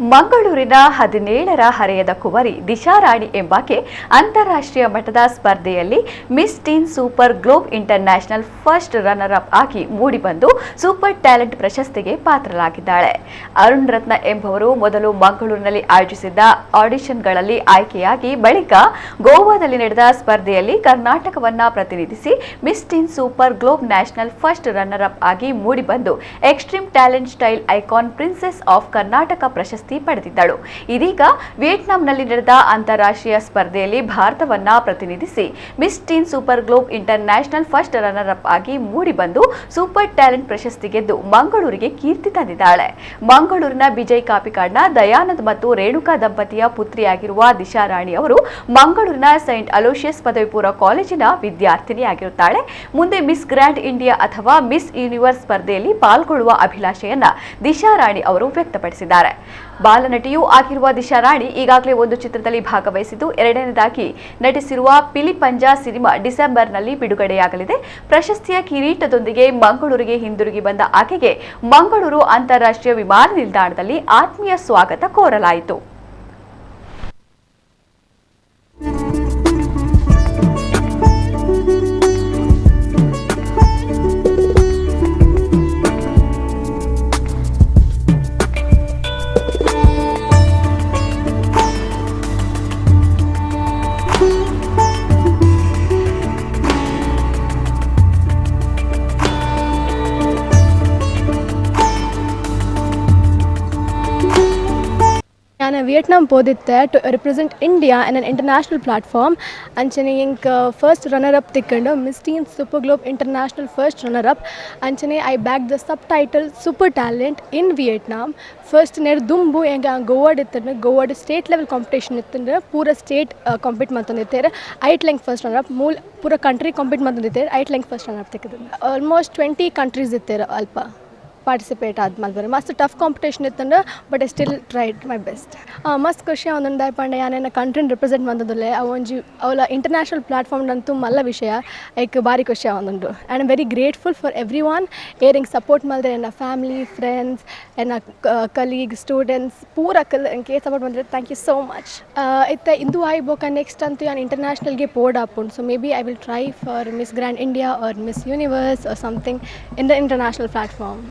ಮಂಗಳೂರಿನ ಹದಿನೇಳರ ಹರೆಯದ ಕುವರಿ ದಿಶಾರಾಣಿ ಎಂಬಾಕೆ ಅಂತಾರಾಷ್ಟ್ರೀಯ ಮಟ್ಟದ ಸ್ಪರ್ಧೆಯಲ್ಲಿ Miss Teen Super Globe International first runner up ಆಗಿ ಮೂಡಿಬಂದು ಸೂಪರ್ ಟ್ಯಾಲೆಂಟ್ ಪ್ರಶಸ್ತಿಗೆ ಪಾತ್ರರಾಗಿದ್ದಾಳೆ. ಅರುಣ್ ರತ್ನ ಎಂಬವರು ಮೊದಲು ಮಂಗಳೂರಿನಲ್ಲಿ ಆಯೋಜಿಸಿದ್ದ ಆಡಿಷನ್ಗಳಲ್ಲಿ ಆಯ್ಕೆಯಾಗಿ ಬಳಿಕ ಗೋವಾದಲ್ಲಿ ನಡೆದ ಸ್ಪರ್ಧೆಯಲ್ಲಿ ಕರ್ನಾಟಕವನ್ನ ಪ್ರತಿನಿಧಿಸಿ Miss Teen Super Globe National first runner up ಆಗಿ ಮೂಡಿಬಂದು Extreme Talent Style Icon Princess of Karnataka ಪ್ರಶಸ್ತಿ ಪಡೆದಿದ್ದಳು. ಇದೀಗ ವಿಯೆಟ್ನಾಂನಲ್ಲಿ ನಡೆದ ಅಂತಾರಾಷ್ಟ್ರೀಯ ಸ್ಪರ್ಧೆಯಲ್ಲಿ ಭಾರತವನ್ನ ಪ್ರತಿನಿಧಿಸಿ Miss Teen Super Globe International first runner up ಆಗಿ ಮೂಡಿಬಂದು ಸೂಪರ್ ಟ್ಯಾಲೆಂಟ್ ಪ್ರಶಸ್ತಿ ಗೆದ್ದು ಮಂಗಳೂರಿಗೆ ಕೀರ್ತಿ ತಂದಿದ್ದಾಳೆ. ಮಂಗಳೂರಿನ ಬಿಜಯ್ ಕಾಪಿಕಾಡ್ನ ದಯಾನಂದ್ ಮತ್ತು ರೇಣುಕಾ ದಂಪತಿಯ ಪುತ್ರಿಯಾಗಿರುವ ದಿಶಾರಾಣಿ ಅವರು ಮಂಗಳೂರಿನ ಸೈಂಟ್ ಅಲೋಷಿಯಸ್ ಪದವಿ ಪೂರ್ವ ಕಾಲೇಜಿನ ವಿದ್ಯಾರ್ಥಿನಿಯಾಗಿರುತ್ತಾಳೆ. ಮುಂದೆ ಮಿಸ್ ಗ್ರ್ಯಾಂಡ್ ಇಂಡಿಯಾ ಅಥವಾ ಮಿಸ್ ಯೂನಿವರ್ಸ್ ಸ್ಪರ್ಧೆಯಲ್ಲಿ ಪಾಲ್ಗೊಳ್ಳುವ ಅಭಿಲಾಷೆಯನ್ನ ದಿಶಾರಾಣಿ ಅವರು ವ್ಯಕ್ತಪಡಿಸಿದ್ದಾರೆ. ಬಾಲನಟಿಯೂ ಆಗಿರುವ ದಿಶಾರಾಣಿ ಈಗಾಗಲೇ ಒಂದು ಚಿತ್ರದಲ್ಲಿ ಭಾಗವಹಿಸಿದ್ದು, ಎರಡನೇದಾಗಿ ನಟಿಸಿರುವ ಪಿಲಿಪಂಜ ಸಿನಿಮಾ ಡಿಸೆಂಬರ್ನಲ್ಲಿ ಬಿಡುಗಡೆಯಾಗಲಿದೆ. ಪ್ರಶಸ್ತಿಯ ಕಿರೀಟದೊಂದಿಗೆ ಮಂಗಳೂರಿಗೆ ಹಿಂದಿರುಗಿ ಬಂದ ಆಕೆಗೆ ಮಂಗಳೂರು ಅಂತಾರಾಷ್ಟ್ರೀಯ ವಿಮಾನ ನಿಲ್ದಾಣದಲ್ಲಿ ಆತ್ಮೀಯ ಸ್ವಾಗತ ಕೋರಲಾಯಿತು. ನಾನು Vietnam ಓದಿತ್ತೆ to represent India and an international platform ಅಂಚನೆ ಹಿಂಗೆ first runner up ತಿಕ್ಕೊಂಡು Miss Teen Super Globe International first runner up ಅಂಚನೆ I back the subtitle Super Talent in Vietnam first ನೇರ ದುಂಬು ಹೆಂಗೆ ಗೋವಾಡ್ ಇತ್ತಂದ್ರೆ ಗೋವಾಡ್ ಸ್ಟೇಟ್ ಲೆವೆಲ್ ಕಾಂಪಿಟೇಷನ್ ಇತ್ತಂದ್ರೆ ಪೂರ state compete ಮಾಡ್ತಂದಿತ್ತೇರೆ ಐಟ್ ಲೆಂಗ್ ಫಸ್ಟ್ ರನ್ನರ್ ಅಪ್ ಮೂಲ ಪೂರ ಕಂಟ್ರಿ ಕಾಂಪೀಟ್ ಮಾಡ್ತಂದಿತ್ತೇರೆ ಐಟ್ ಲೆಂಗ್ ಫಸ್ಟ್ ರನ್ನರ್ ಅಪ್ ತೆಗೆದ್ರೆ ಆಲ್ಮೋಸ್ಟ್ ಟ್ವೆಂಟಿ ಕಂಟ್ರೀಸ್ ಇತ್ತೇರ ಅಲ್ಪ ಪಾರ್ಟಿಸಿಪೇಟ್ ಆದ್ಮೇಲೆ ಬರೀ. ಮಸ್ತ್ ಟಫ್ ಕಾಂಪಿಟೇಷನ್ ಇತ್ತಂದ್ರೆ but I still tried my best ಮಸ್ತ್ ಖುಷಿ ಒಂದೊಂದು ದಾಯ್ಪಂಡೆ ಯಾನೇನ ಕಂಟ್ರಿನ ರಿಪ್ರೆಸೆಂಟ್ ಬಂದದಲ್ಲೇ ಅವೊಂಜಿ ಅವಳ ಇಂಟರ್ನ್ಯಾಷನಲ್ ಪ್ಲಾಟ್ಫಾರ್ಮ್ ಅಂತೂ ಮಲ್ಲ ವಿಷಯ ಐಕ್ ಭಾರಿ ಖುಷಿ ಒಂದೊಂದು and very grateful for every one earring support ಮಾಡಿದ್ರೆ ನನ್ನ ಫ್ಯಾಮಿಲಿ ಫ್ರೆಂಡ್ಸ್ ಎನ್ನ ಕಲೀಗ್ ಸ್ಟೂಡೆಂಟ್ಸ್ ಪೂರ ಕಲ್ ಕೇ ಸಪೋರ್ಟ್ ಮಾಡಿದ್ರೆ ಥ್ಯಾಂಕ್ ಯು ಸೋ ಮಚ್ ಇತ್ತೆ ಇಂದು ಆಯ್ಬೋಕ ನೆಕ್ಸ್ಟ್ ಅಂತೂ ನಾನು ಇಂಟರ್ನ್ಯಾಷನಲ್ಗೆ ಪೋರ್ಡ್ ಆಪುಂಡು so maybe I will try for Miss Grand India or Miss Universe or something in the international platform